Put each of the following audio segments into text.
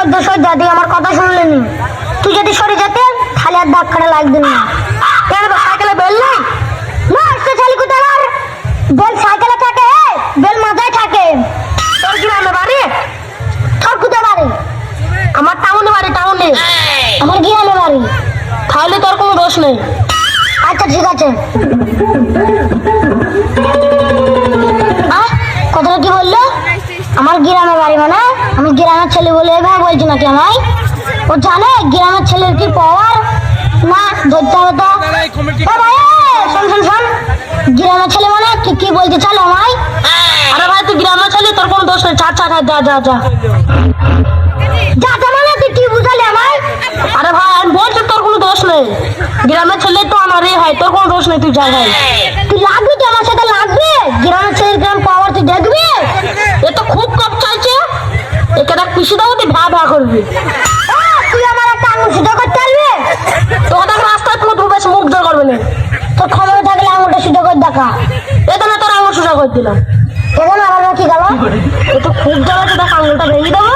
সহ্য সহ্য তুই আমার কথা শুনলি নি তুই যদি সরে যেতে, তাহলে আর দাগ কাটা লাগবে না। সাইকেলে বেল নেই? না আসতে চালি কোথায় বেল সাইকেলে থাকে বেল মাথায় থাকে। তোর গ্রামে বাড়ি? তোর কোথায় বাড়ি? আমার টাউনে বাড়ি, টাউনে। আমার গ্রামে বাড়ি। তাহলে তোর কোনো দোষ নেই। আচ্ছা ঠিক আছে। কথাটা কি বলল? আমার গ্রামে বাড়ি মানে? আমি গ্রামের ছেলে বলে এভাবে বলছি নাকি আমায়? ও জানে গ্রামের ছেলের কি পাওয়ার না ধরতে হবে তো। গ্রামের ছেলে মানে কি কি বলতে চালো আমায়? আরে ভাই তুই গ্রামে ছেলে তোর কোনো দোষ নেই। ছাড় ছাড় ছাড়, যা যা যা। যা যা মানে তুই কি বুঝালি আমায়? আরে ভাই আমি বলছি তোর কোনো দোষ নেই। গ্রামের ছেলে তো আমারই হয় তোর কোনো দোষ নেই তুই যা ভাই তুই লাগবি তো আমার সাথে লাগবে গ্রামের ছেলের গ্রাম পাওয়ার তুই দেখবি এ তো খুব কম চাইছে একে দেখ পিসি ভা করবি? তুই আমার একটা আঙুল সুতো করতে পারবি? তোকে রাস্তায় কোনো তুই বেশ মুখ জোর করবে না। তোর ক্ষমতা থাকলে আঙুলটা সুতো করে দেখা। এতে না তোর আঙুল সোজা করে দিলাম এখন আমার কি গেল এ তো খুব জ্বালাতে দেখ আঙুলটা ভেঙে দেবো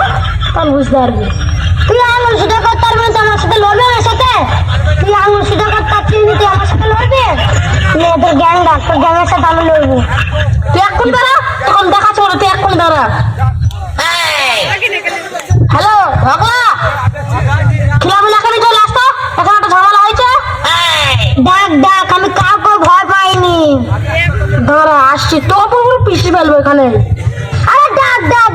তখন বুঝতে পারবি। তুই আঙুল সুতো করতে পারবি না তো আমার সাথে লড়বে আমার সাথে? তুই আঙুল সুতো করতে পারছিস না তুই আমার সাথে লড়বি? তোর গ্যাং ডাক তোর গ্যাংয়ের সাথে আমি লড়বো। তুই এক্ষুনি দাঁড়া তখন দেখাচ্ছে বলে তুই এক্ষুনি দাঁড়া হ্যালো ভগলা খিলামি লাগানি চলে আসতো এখন একটা ঝামেলা হয়েছে ডাক দেখ, আমি কাউকে ভয় পাইনি। দাঁড়া আসছি। তো পুরো পিসি ফেলব এখানে। আরে ডাক ডাক